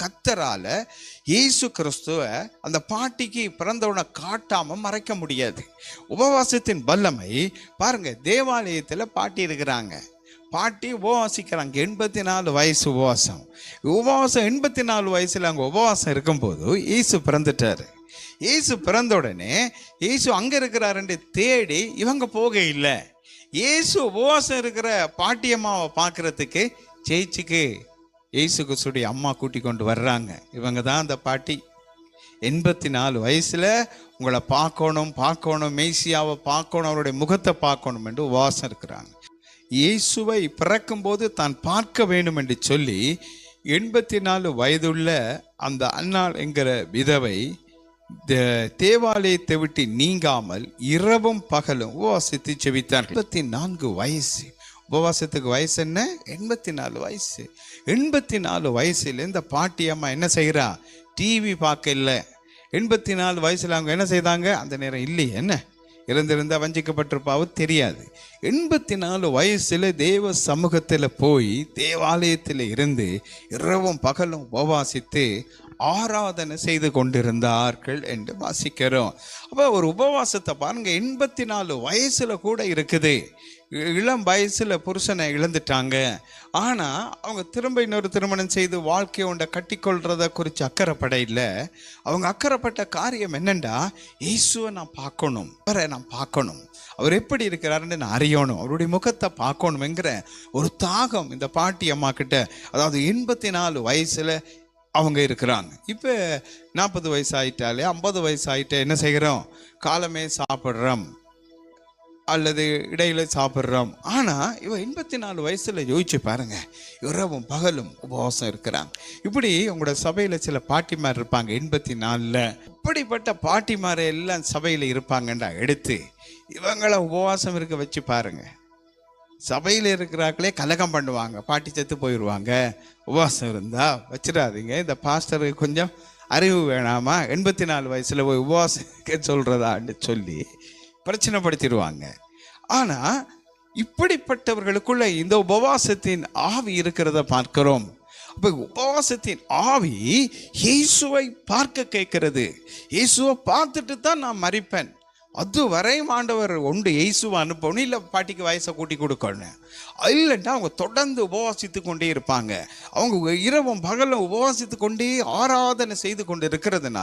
கத்தரால இயேசு கிறிஸ்துவ அந்த பாட்டிக்கு பிறந்தவனை காட்டாம மறைக்க முடியாது. உபவாசத்தின் வல்லமை பாருங்க தேவாலயத்துல பாட்டி இருக்கிறாங்க. பாட்டி உபவாசிக்கிறாங்க. எண்பத்தி நாலு வயசு உபவாசம். உபவாசம் எண்பத்தி நாலு வயசுல அங்க உபவாசம் இருக்கும்போது இயேசு பிறந்துட்டாரு. இயேசு பிறந்த உடனே இயேசு அங்க இருக்கிறாருன்னு தேடி இவங்க போக இல்லை. இயேசு உபவாசம் இருக்கிற பாட்டியம்மாவை பார்க்கறதுக்கு ஜெயிச்சுக்கு இயேசு கிறிஸ்துடைய அம்மா கூட்டி கொண்டு வர்றாங்க. இவங்க தான் அந்த பாட்டி. எண்பத்தி நாலு வயசில் உங்களை பார்க்கணும் பார்க்கணும் மேசியாவை பார்க்கணும் அவருடைய முகத்தை பார்க்கணும் என்று உபவாசம் இருக்கிறாங்க. இயேசுவை பிறக்கும்போது தான் பார்க்க வேண்டும் என்று சொல்லி எண்பத்தி நாலு வயதுள்ள அந்த அன்னாள் என்கிற விதவை தேவாலயத்தை விட்டு நீங்காமல் இரவும் பகலும் உபவாசித்து செவித்தார் எண்பத்தி நான்கு வயசு. உபவாசத்துக்கு வயசு என்ன? எண்பத்தி நாலு வயசு. எண்பத்தி நாலு வயசுல இந்த பாட்டி அம்மா என்ன செய்கிறா டிவி பார்க்க இல்லை. எண்பத்தி நாலு வயசில் அவங்க என்ன செய்தாங்க? அந்த நேரம் இல்லையே என்ன? இருந்திருந்தால் வஞ்சிக்கப்பட்டிருப்பாவோ தெரியாது. எண்பத்தி நாலு வயசுல தேவ சமூகத்தில் போய் தேவாலயத்தில் இருந்து இரவும் பகலும் உபவாசித்து ஆராதனை செய்து கொண்டிருந்தார்கள் என்று வாசிக்கிறோம். அப்போ ஒரு உபவாசத்தை பாருங்கள் எண்பத்தி நாலு வயசில் கூட இருக்குது. இளம் வயசில் புருஷனை இழந்துட்டாங்க. ஆனால் அவங்க திரும்ப இன்னொரு திருமணம் செய்து வாழ்க்கையை உண்டை கட்டிக்கொள்றத குறித்து அக்கறைப்பட இல்லை. அவங்க அக்கறைப்பட்ட காரியம் என்னெண்டா? இயேசுவை நான் பார்க்கணும். அவரை நான் பார்க்கணும். அவர் எப்படி இருக்கிறாருன்னு நான் அறியணும். அவருடைய முகத்தை பார்க்கணுங்கிற ஒரு தாகம் இந்த பாட்டி அம்மா கிட்ட அதாவது எண்பத்தி நாலு வயசில் அவங்க இருக்கிறாங்க. இப்போ நாற்பது வயசு ஆயிட்டாலே ஐம்பது வயசு ஆகிட்டா என்ன செய்கிறோம்? காலமே சாப்பிட்றோம். அல்லது இடையில சாப்பிட்றோம். ஆனால் இவன் எண்பத்தி நாலு வயசில் யோசிச்சு பாருங்க. இரவும் பகலும் உபவாசம் இருக்கிறாங்க. இப்படி உங்களோட சபையில் சில பாட்டிமார் இருப்பாங்க எண்பத்தி நாலில் இப்படிப்பட்ட பாட்டிமாரை எல்லாம் சபையில் இருப்பாங்கன்றா எடுத்து இவங்கள உபவாசம் இருக்க வச்சு பாருங்க. சபையில் இருக்கிறாக்களே கலகம் பண்ணுவாங்க. பாட்டி செத்து போயிடுவாங்க உபவாசம் இருந்தால் வச்சிடாதீங்க. இந்த பாஸ்டருக்கு கொஞ்சம் அறிவு வேணாமா? எண்பத்தி நாலு வயசில் போய் உபவாசம் சொல்கிறதான்னு சொல்லி பிரச்சனைப்படுத்திடுவாங்க. ஆனால் இப்படிப்பட்டவர்களுக்குள்ள இந்த உபவாசத்தின் ஆவி இருக்கிறத பார்க்கிறோம். அப்போ உபவாசத்தின் ஆவி இயேசுவை பார்க்க கேட்கிறது. இயேசுவை பார்த்துட்டு தான் நான் மறிப்பேன் அதுவரையும் ஆண்டவர் ஒன்று இயேசுவை அனுப்பணும் இல்லை பாட்டிக்கு வயசை கூட்டி கொடுக்கணும். இல்லைன்னா அவங்க தொடர்ந்து உபவாசித்து கொண்டே இருப்பாங்க. அவங்க இரவும் பகலும் உபவாசித்து கொண்டே ஆராதனை செய்து கொண்டு இருக்கிறதுனால